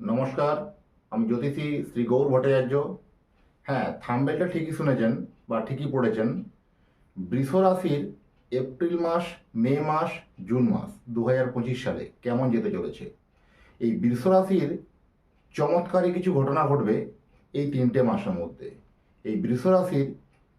নমস্কার, আমি জ্যোতিষী শ্রী গৌর ভট্টাচার্য। হ্যাঁ থাম্বেলটা ঠিকই শুনেছেন বা ঠিকই পড়েছেন। বৃষ রাশির এপ্রিল মাস, মে মাস, জুন মাস দু হাজার পঁচিশ সালে কেমন যেতে চলেছে? এই বৃষ রাশির চমৎকারী কিছু ঘটনা ঘটবে এই তিনটে মাসের মধ্যে। এই বৃষ রাশির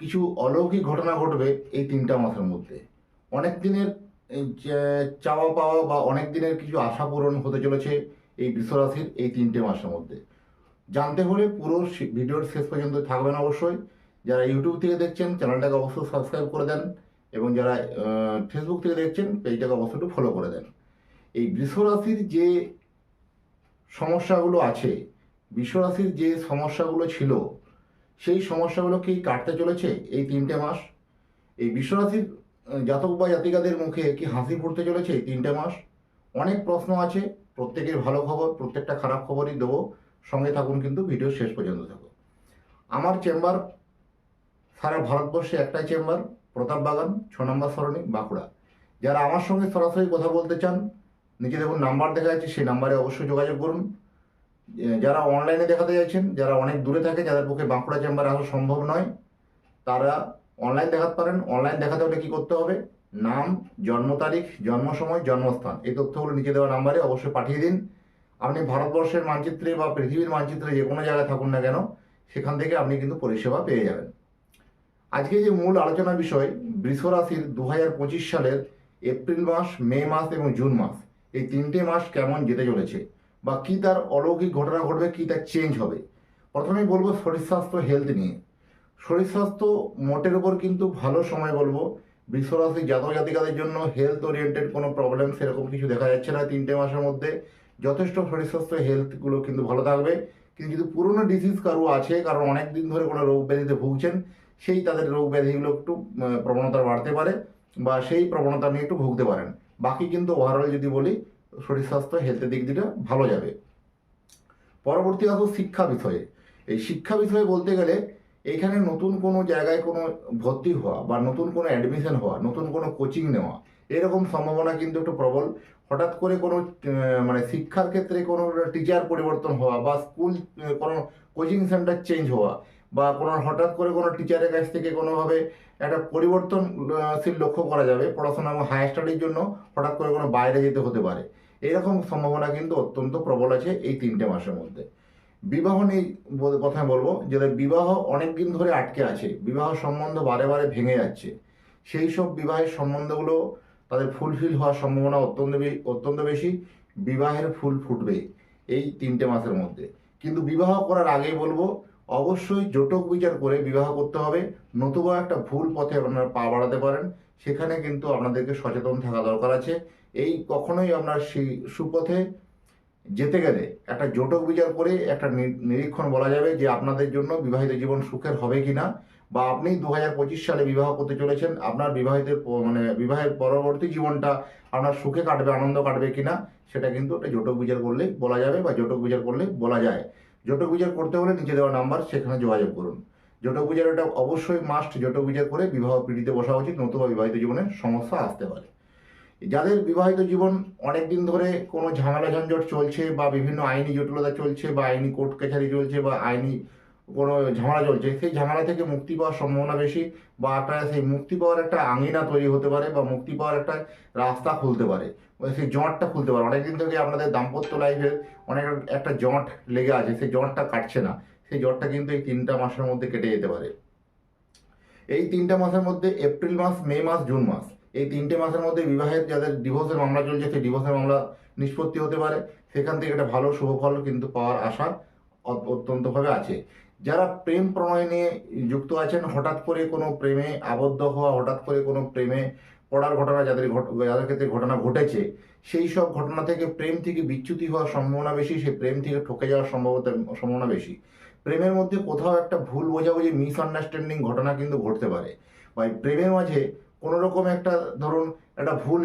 কিছু অলৌকিক ঘটনা ঘটবে এই তিনটা মাসের মধ্যে। অনেক দিনের চাওয়া পাওয়া বা অনেক দিনের কিছু আশা পূরণ হতে চলেছে। এই বিশ্বরাশির এই তিনটে মাসের মধ্যে। জানতে হলে পুরো ভিডিওর শেষ পর্যন্ত থাকবেন অবশ্যই। যারা ইউটিউব থেকে দেখছেন, চ্যানেলটাকে অবশ্যই সাবস্ক্রাইব করে দেন এবং যারা ফেসবুক থেকে দেখছেন, পেজটাকে অবশ্যই একটু ফলো করে দেন। এই বৃষরাশির যে সমস্যাগুলো আছে বিশ্বরাশির যে সমস্যাগুলো ছিল, সেই সমস্যাগুলো কি কাটতে চলেছে এই তিনটে মাস? এই বিশ্বরাশির জাতক বা জাতিকাদের মুখে কি হাসি ফুটতে চলেছে এই তিনটে মাস? অনেক প্রশ্ন আছে, প্রত্যেকের ভালো খবর, প্রত্যেকটা খারাপ খবরই দেবো। সঙ্গে থাকুন কিন্তু ভিডিও শেষ পর্যন্ত থাকুন। আমার চেম্বার, সারা ভারতবর্ষে একটাই চেম্বার, প্রতাপ বাগান, ছ নম্বর সরণি, বাঁকুড়া। যারা আমার সঙ্গে সরাসরি কথা বলতে চান, নিচে দেখুন নাম্বার দেখা যাচ্ছে, সেই নাম্বারে অবশ্যই যোগাযোগ করুন। যারা অনলাইনে দেখাতে চাইছেন যারা অনেক দূরে থাকে, যাদের পক্ষে বাঁকুড়া চেম্বারে আসা সম্ভব নয়, তারা অনলাইন দেখাতে পারেন। অনলাইন দেখাতে হলে কি করতে হবে? নাম, জন্ম তারিখ জন্ম সময় জন্মস্থান। এই তথ্যগুলো নিচে দেওয়া নাম্বারে অবশ্যই পাঠিয়ে দিন। আপনি ভারতবর্ষের মানচিত্রে বা পৃথিবীর মানচিত্রে যে কোনো জায়গায় থাকুন না কেন, সেখান থেকে আপনি কিন্তু পরিষেবা পেয়ে যাবেন। আজকে যে মূল আলোচনা বিষয়, বৃষ রাশির দু সালের এপ্রিল মাস, মে মাস এবং জুন মাস। এই তিনটে মাস কেমন যেতে চলেছে বা কি তার অলৌকিক ঘটনা ঘটবে, কি তার চেঞ্জ হবে? প্রথমেই বলব শরীর স্বাস্থ্য হেলথ নিয়ে। শরীর স্বাস্থ্য মোটের উপর কিন্তু ভালো সময় বলব বৃষরাশি জাতক জাতিকাদের জন্য হেলথ ওরিয়েন্টেড কোনো প্রবলেম সেরকম কিছু দেখা যাচ্ছে না তিনটে মাসের মধ্যে। যথেষ্ট শরীর স্বাস্থ্য হেলথগুলো কিন্তু ভালো থাকবে। কিন্তু যদি পুরনো ডিজিজ কারও আছে, কারণ অনেক দিন ধরে কোনো রোগ ব্যাধিতে ভুগছেন, সেই তাদের রোগ ব্যাধিগুলো একটু প্রবণতা বাড়তে পারে বা সেই প্রবণতা নিয়ে একটু ভুগতে পারেন। বাকি কিন্তু ওভারঅল যদি বলি, শরীর স্বাস্থ্য হেলথের দিক দিয়ে ভালো যাবে। পরবর্তী আসো শিক্ষা বিষয়ে। এই শিক্ষা বিষয়ে বলতে গেলে এখানে নতুন কোনো জায়গায় কোনো ভর্তি হওয়া বা নতুন কোনো অ্যাডমিশন হওয়া, নতুন কোনো কোচিং নেওয়া, এরকম সম্ভাবনা কিন্তু একটু প্রবল। হঠাৎ করে কোনো মানে শিক্ষার ক্ষেত্রে কোনো টিচার পরিবর্তন হওয়া বা স্কুল কোনো কোচিং সেন্টার চেঞ্জ হওয়া বা কোনো, হঠাৎ করে কোনো টিচারের কাছ থেকে কোনোভাবে একটা পরিবর্তনশীল লক্ষ্য করা যাবে পড়াশোনা এবং হায়ার স্টাডির জন্য হঠাৎ করে কোনো বাইরে যেতে হতে পারে। এরকম সম্ভাবনা কিন্তু অত্যন্ত প্রবল আছে এই তিনটে মাসের মধ্যে। বিবাহ নিয়ে কথায় বলব, যেটা বিবাহ অনেক দিন ধরে আটকে আছে, বিবাহ সম্বন্ধ বারে বারে ভেঙে যাচ্ছে। সেই সব বিবাহের সম্বন্ধগুলো তাদের ফুলফিল হওয়ার সম্ভাবনা অত্যন্ত অত্যন্ত বেশি, বিবাহের ফুল ফুটবে এই তিনটে মাসের মধ্যে। কিন্তু বিবাহ করার আগেই বলব, অবশ্যই জোটক বিচার করে বিবাহ করতে হবে, নতুবা একটা ভুল পথে আপনারা পা বাড়াতে পারেন, সেখানে কিন্তু আপনাদেরকে সচেতন থাকা দরকার আছে। এই কখনোই আপনার সেই সুপথে যেতে গেলে একটা জোটক বিচার করে একটা নি- নিরীক্ষণ বলা যাবে যে আপনাদের জন্য বিবাহিত জীবন সুখের হবে কিনা বা আপনি দু হাজার পঁচিশ সালে বিবাহ করতে চলেছেন, আপনার বিবাহিত প- মানে বিবাহের পরবর্তী জীবনটা আপনার সুখে কাটবে, আনন্দ কাটবে কি না সেটা কিন্তু একটা জোটক বিচার করলে বলা যাবে বা জোটক বিচার করলে বলা যায়। জোটক বিচার করতে হলে নিচে দেওয়া নাম্বার, সেখানে যোগাযোগ করুন। জোটক বিচার এটা অবশ্যই মাস্ট জোটক বিচার করে বিবাহ পিড়িতে বসা উচিত, নতুবা বিবাহিত জীবনে সমস্যা আসতে পারে। যাদের বিবাহিত জীবন অনেক দিন ধরে কোনো ঝামেলা ঝঞ্ঝট চলছে বা বিভিন্ন আইনি জটিলতা চলছে বা আইনি কোর্ট কাছারি চলছে বা আইনি কোনো ঝামেলা চলছে, সেই ঝামেলা থেকে মুক্তি পাওয়ার সম্ভাবনা বেশি বা একটা সেই মুক্তি পাওয়ার একটা আঙিনা তৈরি হতে পারে বা মুক্তি পাওয়ার একটা রাস্তা খুলতে পারে সেই জটটা খুলতে পারে। অনেকদিন থেকে আপনাদের দাম্পত্য লাইফে অনেক একটা জট লেগে আছে, সেই জটটা কাটছে না, সেই জটটা কিন্তু এই তিনটা মাসের মধ্যে কেটে যেতে পারে। এই তিনটা মাসের মধ্যে এপ্রিল মাস মে মাস জুন মাস। এই তিনটে মাসের মধ্যে বিবাহের যাদের ডিভোর্সের মামলা চলছে, সেই ডিভোর্সের মামলা নিষ্পত্তি হতে পারে। সেখান থেকে একটা ভালো শুভ ফল কিন্তু পাওয়ার আশা অত্যন্তভাবে আছে। যারা প্রেম প্রণয় নিয়ে যুক্ত আছেন, হঠাৎ করে কোনো প্রেমে আবদ্ধ হওয়া, হঠাৎ করে কোনো প্রেমে পড়ার ঘটনা, যাদের যাদের ক্ষেত্রে ঘটনা ঘটেছে, সেই সব ঘটনা থেকে প্রেম থেকে বিচ্যুতি হওয়ার সম্ভাবনা বেশি, সেই প্রেম থেকে ঠকে যাওয়ার সম্ভবতা সম্ভাবনা বেশি। প্রেমের মধ্যে কোথাও একটা ভুল বোঝাবুঝি মিসআন্ডারস্ট্যান্ডিং ঘটনা কিন্তু ঘটতে পারে। বা প্রেমের মাঝে কোনো রকম একটা ধরুন একটা ভুল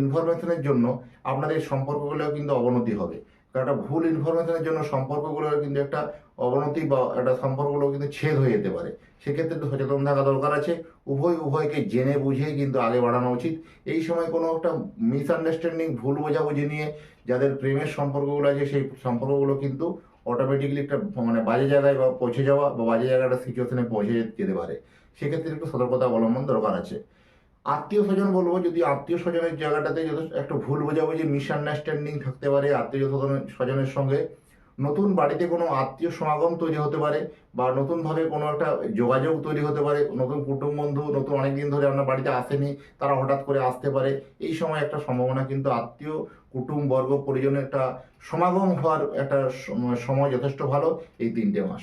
ইনফরমেশনের জন্য আপনাদের সম্পর্কগুলো কিন্তু অবনতি হবে। কারণ একটা ভুল ইনফরমেশনের জন্য সম্পর্কগুলো কিন্তু একটা অবনতি বা একটা সম্পর্কগুলো কিন্তু ছেদ হয়ে যেতে পারে। সেক্ষেত্রে একটু সচেতন থাকা দরকার আছে। উভয় উভয়কে জেনে বুঝে কিন্তু আগে বাড়ানো উচিত। এই সময় কোনো একটা মিসআন্ডারস্ট্যান্ডিং ভুল বোঝাবুঝি নিয়ে যাদের প্রেমের সম্পর্কগুলো আছে, সেই সম্পর্কগুলো কিন্তু অটোমেটিকলি একটা মানে বাজে জায়গায় বা পৌঁছে যাওয়া বা বাজে জায়গাটা সিচুয়েশনে পৌঁছে যেতে পারে। সেক্ষেত্রে একটু সতর্কতা অবলম্বন দরকার আছে। আত্মীয় স্বজন বলব, যদি আত্মীয় স্বজনের জায়গাটাতে যথেষ্ট একটা ভুল বোঝাবুঝি মিসআন্ডারস্ট্যান্ডিং থাকতে পারে আত্মীয় স্বজন- স্বজনের সঙ্গে। নতুন বাড়িতে কোনো আত্মীয় সমাগম তৈরি হতে পারে বা নতুনভাবে কোনো একটা যোগাযোগ তৈরি হতে পারে, নতুন কুটুম বন্ধু, নতুন অনেকদিন ধরে আপনার বাড়িতে আসেনি, তারা হঠাৎ করে আসতে পারে। এই সময় একটা সম্ভাবনা কিন্তু আত্মীয়, কুটুম, বর্গ, পরিজনের একটা সমাগম হওয়ার একটা সময় যথেষ্ট ভালো এই তিনটে মাস।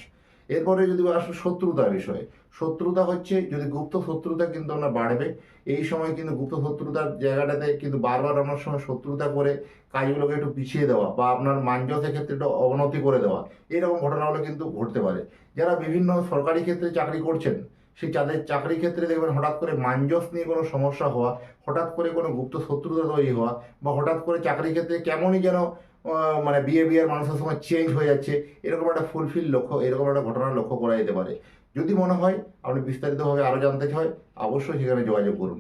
এরপরে যদি আসো শত্রুতার বিষয়ে, শত্রুতা হচ্ছে যদি গুপ্ত শত্রুতা কিন্তু আপনার বাড়বে, এই সময় কিন্তু গুপ্ত শত্রুতার জায়গাটাতে কিন্তু বারবার আমার সময় শত্রুতা করে কাজগুলোকে একটু পিছিয়ে দেওয়া বা আপনার মানজসের ক্ষেত্রে একটু অবনতি করে দেওয়া, এরকম ঘটনাগুলো কিন্তু ঘটতে পারে। যারা বিভিন্ন সরকারি ক্ষেত্রে চাকরি করছেন, সেই তাদের চাকরি ক্ষেত্রে দেখবেন হঠাৎ করে মানজস নিয়ে কোনো সমস্যা হওয়া, হঠাৎ করে কোনো গুপ্ত শত্রুতা তৈরি হওয়া বা হঠাৎ করে চাকরি ক্ষেত্রে কেমনই যেন মানে বিয়ে বিয়ের মানুষের সময় চেঞ্জ হয়ে যাচ্ছে। এরকম একটা ফুলফিল লক্ষ্য, এরকম একটা ঘটনা লক্ষ্য করা যেতে পারে। যদি মনে হয় আপনি বিস্তারিতভাবে আরও জানতে চাই, অবশ্যই সেখানে যোগাযোগ করুন।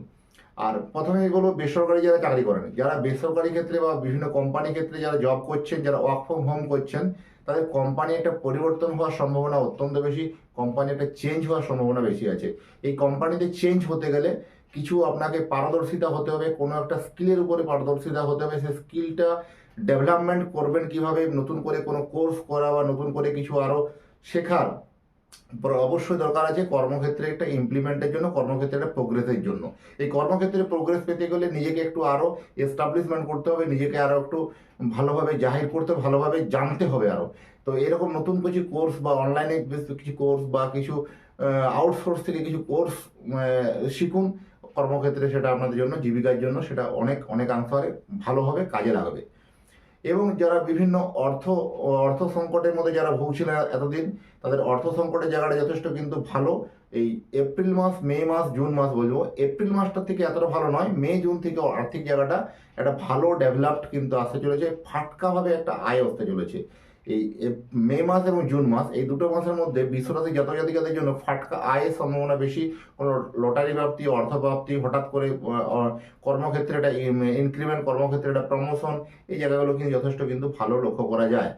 আর প্রথমে বলব, বেসরকারি যারা চাকরি করেন, যারা বেসরকারি ক্ষেত্রে বা বিভিন্ন কোম্পানি ক্ষেত্রে যারা জব করছেন, যারা ওয়ার্ক ফ্রম হোম করছেন, তাদের কোম্পানি একটা পরিবর্তন হওয়ার সম্ভাবনা অত্যন্ত বেশি কোম্পানি একটা চেঞ্জ হওয়ার সম্ভাবনা বেশি আছে। এই কোম্পানিতে চেঞ্জ হতে গেলে কিছু আপনাকে পারদর্শিতা হতে হবে, কোনো একটা স্কিলের উপরে পারদর্শিতা হতে হবে, সেই স্কিলটা ডেভেলপমেন্ট করবেন কীভাবে, নতুন করে কোনো কোর্স করা বা নতুন করে কিছু আরও শেখার অবশ্যই দরকার আছে কর্মক্ষেত্রে একটা ইমপ্লিমেন্টের জন্য, কর্মক্ষেত্রে একটা প্রোগ্রেসের জন্য। এই কর্মক্ষেত্রে প্রোগ্রেস পেতে গেলে নিজেকে একটু আরও এস্টাবলিশমেন্ট করতে হবে, নিজেকে আরও একটু ভালোভাবে জাহির করতে, ভালোভাবে জানতে হবে আরও তো এরকম নতুন কিছু কোর্স বা অনলাইনে কিছু কোর্স বা কিছু আউটসোর্স থেকে কিছু কোর্স শিখুন। কর্মক্ষেত্রে সেটা আপনাদের জন্য, জীবিকার জন্য সেটা অনেক অনেকাংশে ভালো হবে, কাজে লাগবে। এবং যারা বিভিন্ন অর্থ অর্থ সংকটের মধ্যে যারা ভুগছিলেন এতদিন, তাদের অর্থ সংকটের জায়গাটা যথেষ্ট কিন্তু ভালো। এই এপ্রিল মাস, মে মাস, জুন মাস বলব, এপ্রিল মাসটা থেকে এতটা ভালো নয়, মে, জুন থেকে আর্থিক জায়গাটা একটা ভালো ডেভেলপড কিন্তু আসতে চলেছে, ফাটকাভাবে একটা আয় আসতে চলেছে। এই মে মাস এবং জুন মাস, এই দুটো মাসের মধ্যে বিশ্বরাশি জাতক জাতিকাদের জন্য ফাটকা আয়ের সম্ভাবনা বেশি। কোনো লটারি প্রাপ্তি, অর্থ প্রাপ্তি, হঠাৎ করে কর্মক্ষেত্রে একটা ইনক্রিমেন্ট কর্মক্ষেত্রে একটা প্রমোশন এই জায়গাগুলো কিন্তু যথেষ্ট কিন্তু ভালো লক্ষ্য করা যায়।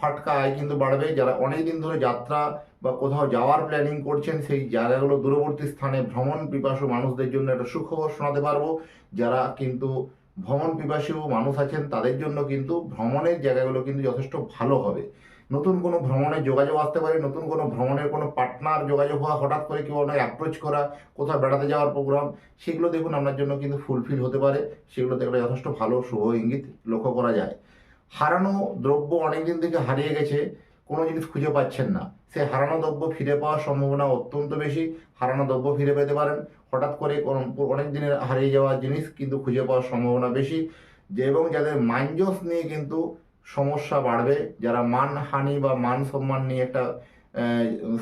ফাটকা আয় কিন্তু বাড়বে। যারা অনেক দিন ধরে যাত্রা বা কোথাও যাওয়ার প্ল্যানিং করছেন, সেই জায়গাগুলো দূরবর্তী স্থানে ভ্রমণ পিপাসু মানুষদের জন্য একটা সুখবর শোনাতে পারব। যারা কিন্তু ভ্রমণ পিপাসু মানুষ আছেন, তাদের জন্য কিন্তু ভ্রমণের জায়গাগুলো কিন্তু যথেষ্ট ভালো হবে। নতুন কোনো ভ্রমণের যোগাযোগ আসতে পারে, নতুন কোনো ভ্রমণের কোনো পার্টনার যোগাযোগ হওয়া হঠাৎ করে কেউ অনেক অ্যাপ্রোচ করা, কোথাও বেড়াতে যাওয়ার প্রোগ্রাম সেগুলো দেখুন আপনার জন্য কিন্তু ফুলফিল হতে পারে। সেগুলোতে একটা যথেষ্ট ভালো শুভ ইঙ্গিত লক্ষ্য করা যায়। হারানো দ্রব্য অনেকদিন থেকে হারিয়ে গেছে। কোনো জিনিস খুঁজে পাচ্ছেন না। সে হারানো দ্রব্য ফিরে পাওয়ার সম্ভাবনা অত্যন্ত বেশি। হারানো দ্রব্য ফিরে পেতে পারেন। হঠাৎ করে অনেক দিনের হারিয়ে যাওয়া জিনিস কিন্তু খুঁজে পাওয়ার সম্ভাবনা বেশি। যে এবং যাদের মানজস নিয়ে কিন্তু সমস্যা বাড়বে, যারা মানহানি বা মান সম্মান নিয়ে একটা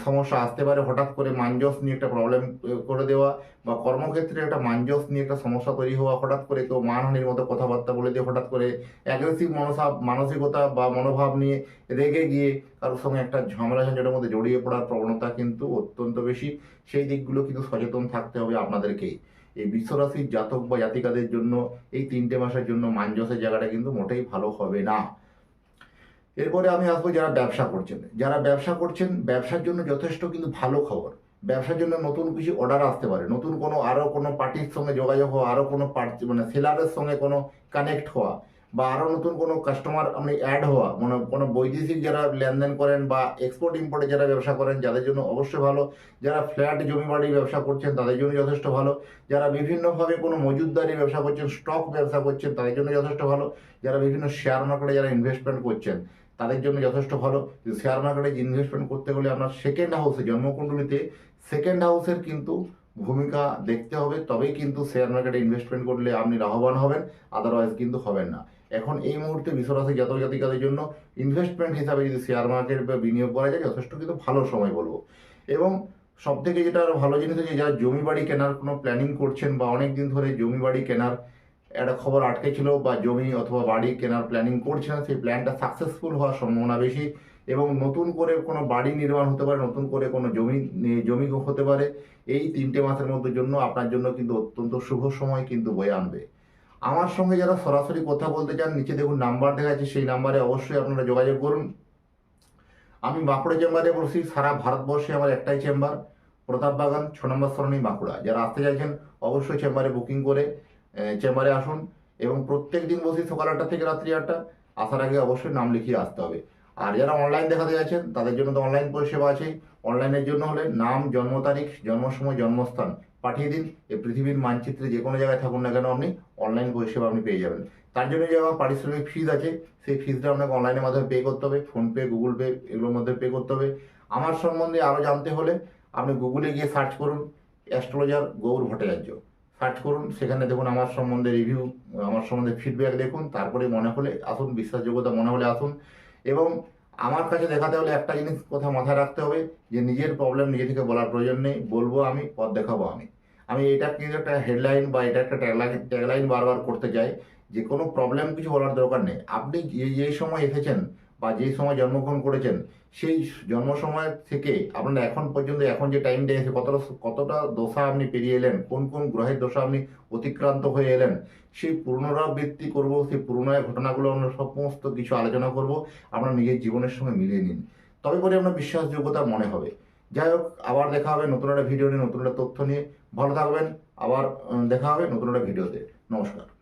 সমস্যা আসতে পারে, হঠাৎ করে মানজস নিয়ে একটা প্রবলেম করে দেওয়া বা কর্মক্ষেত্রে একটা মানজস নিয়ে একটা সমস্যা তৈরি হওয়া, হঠাৎ করে কেউ মানহানির মতো কথাবার্তা বলে দিয়ে হঠাৎ করে অ্যাগ্রেসিভ মনোভাব মানসিকতা বা মনোভাব নিয়ে রেগে গিয়ে কারোর সঙ্গে একটা ঝামেলা ঝঞ্ঝাটের মধ্যে জড়িয়ে পড়ার প্রবণতা কিন্তু অত্যন্ত বেশি। সেই দিকগুলো কিন্তু সচেতন থাকতে হবে আপনাদেরকেই এই বিশ্বরাশির জাতক বা জাতিকাদের জন্য এই তিনটে মাসের জন্য মানজসের জায়গাটা কিন্তু মোটেই ভালো হবে না। এরপরে আমি আসব যারা ব্যবসা করছেন। যারা ব্যবসা করছেন, ব্যবসার জন্য যথেষ্ট কিন্তু ভালো খবর। ব্যবসার জন্য নতুন কিছু অর্ডার আসতে পারে। নতুন কোনো আরও কোনো পার্টির সঙ্গে যোগাযোগ হওয়া আরও কোনো পার্টি মানে সেলারের সঙ্গে কোনো কানেক্ট হওয়া, বা আরও নতুন কোনো কাস্টমার আপনি অ্যাড হওয়া মানে কোনো বৈদেশিক যারা লেনদেন করেন বা এক্সপোর্ট ইম্পোর্টে যারা ব্যবসা করেন, যাদের জন্য অবশ্যই ভালো। যারা ফ্ল্যাট জমি বাড়ি ব্যবসা করছেন, তাদের জন্য যথেষ্ট ভালো। যারা বিভিন্নভাবে কোনো মজুদদারি ব্যবসা করছেন স্টক ব্যবসা করছেন, তাদের জন্য যথেষ্ট ভালো। যারা বিভিন্ন শেয়ার মার্কেটে যারা ইনভেস্টমেন্ট করছেন তাদের জন্য যথেষ্ট ভালো। শেয়ার মার্কেটে ইনভেস্টমেন্ট করতে গেলে আপনার সেকেন্ড হাউসে জন্মকুণ্ডলিতে সেকেন্ড হাউসের কিন্তু ভূমিকা দেখতে হবে। তবেই কিন্তু শেয়ার মার্কেটে ইনভেস্টমেন্ট করলে আপনি লাভবান হবেন আদারওয়াইজ কিন্তু হবেন না। এখন এই মুহূর্তে বিশ্বরাশি জাতক জাতিকাদের জন্য ইনভেস্টমেন্ট হিসাবে যদি শেয়ার মার্কেট বা বিনিয়োগ করা যায়, যথেষ্ট কিন্তু ভালো সময় বলব। এবং সব থেকে যেটা ভালো জিনিস হচ্ছে, যারা জমি বাড়ি কেনার কোনো প্ল্যানিং করছেন বা অনেক দিন ধরে জমি বাড়ি কেনার একটা খবর আটকে ছিল বা জমি অথবা বাড়ি কেনার প্ল্যানিং করছিলেন সেই প্ল্যানটা সাকসেসফুল হওয়ার সম্ভাবনা বেশি এবং নতুন করে কোনো বাড়ি নির্মাণ হতে পারে, নতুন করে কোনো জমি জমি হতে পারে, এই তিনটে মাসের মধ্যে জন্য আপনার জন্য কিন্তু অত্যন্ত শুভ সময় কিন্তু বয়ে আনবে। আমার সঙ্গে যারা সরাসরি কথা বলতে চান, নিচে দেখুন নাম্বার দেখা যাচ্ছে সেই নাম্বারে অবশ্যই আপনারা যোগাযোগ করুন। আমি বাঁকুড়া চেম্বারে বসি, সারা ভারতবর্ষে আমার একটাই চেম্বার প্রতাপ বাগান ছ নম্বর সরণি বাঁকুড়া। যারা আসতে চাইছেন, অবশ্যই চেম্বারে বুকিং করে। চেম্বারে আসুন এবং প্রত্যেক দিন বসি সকাল আটটা থেকে রাত্রি আটটা আসার আগে অবশ্যই নাম লিখিয়ে আসতে হবে। আর যারা অনলাইন দেখাতে যাচ্ছেন, তাদের জন্য তো অনলাইন পরিষেবা আছেই। অনলাইনের জন্য হলে নাম, জন্ম তারিখ, জন্ম সময়, জন্মস্থান পাঠিয়ে দিন। এই পৃথিবীর মানচিত্রে যে কোনো জায়গায় থাকুন না কেন আপনি অনলাইন পরিষেবা আপনি পেয়ে যাবেন। তার জন্য যে আমার পারিশ্রমিক ফিজ আছে, সেই ফিজটা আপনাকে অনলাইনের মাধ্যমে পে করতে হবে। ফোনপে গুগল পে এগুলোর মধ্যে পে করতে হবে। আমার সম্বন্ধে আরও জানতে হলে আপনি গুগলে গিয়ে সার্চ করুন অ্যাস্ট্রোলজার গৌর ভট্টাচার্য সার্চ করুন, সেখানে দেখুন আমার সম্বন্ধে রিভিউ আমার সম্বন্ধে ফিডব্যাক দেখুন, তারপরে মনে হলে আসুন, বিশ্বাসযোগ্যতা মনে হলে আসুন। এবং আমার কাছে দেখাতে হলে একটা জিনিস কথা মাথায় রাখতে হবে, যে নিজের প্রবলেম নিজে থেকে বলার প্রয়োজন নেই, বলব আমি, পথ দেখাবো আমি। আমি এটা কিন্তু একটা হেডলাইন বা এটা একটা ট্যাগলাইন ট্যাগলাইন বারবার করতে চাই, যে কোনো প্রবলেম কিছু বলার দরকার নেই। আপনি যে যেই সময় এসেছেন বা যেই সময় জন্মগ্রহণ করেছেন, সেই জন্ম সময় থেকে আপনার এখন পর্যন্ত, এখন যে টাইমটা এসে কতটা কতটা দশা আপনি পেরিয়ে এলেন, কোন কোন গ্রহের দশা আপনি অতিক্রান্ত হয়ে এলেন, সেই পুনরাবৃত্তি করব, সেই পুরোনো ঘটনাগুলো আমরা সমস্ত কিছু আলোচনা করব, আপনার নিজের জীবনের সঙ্গে মিলিয়ে নিন। তবে পরে আপনার বিশ্বাসযোগ্যতা মনে হবে। যাই হোক, আবার দেখা হবে নতুন একটা ভিডিও নিয়ে, নতুন একটা তথ্য নিয়ে। ভালো থাকবেন, আবার দেখা হবে নতুন একটা ভিডিওতে নমস্কার।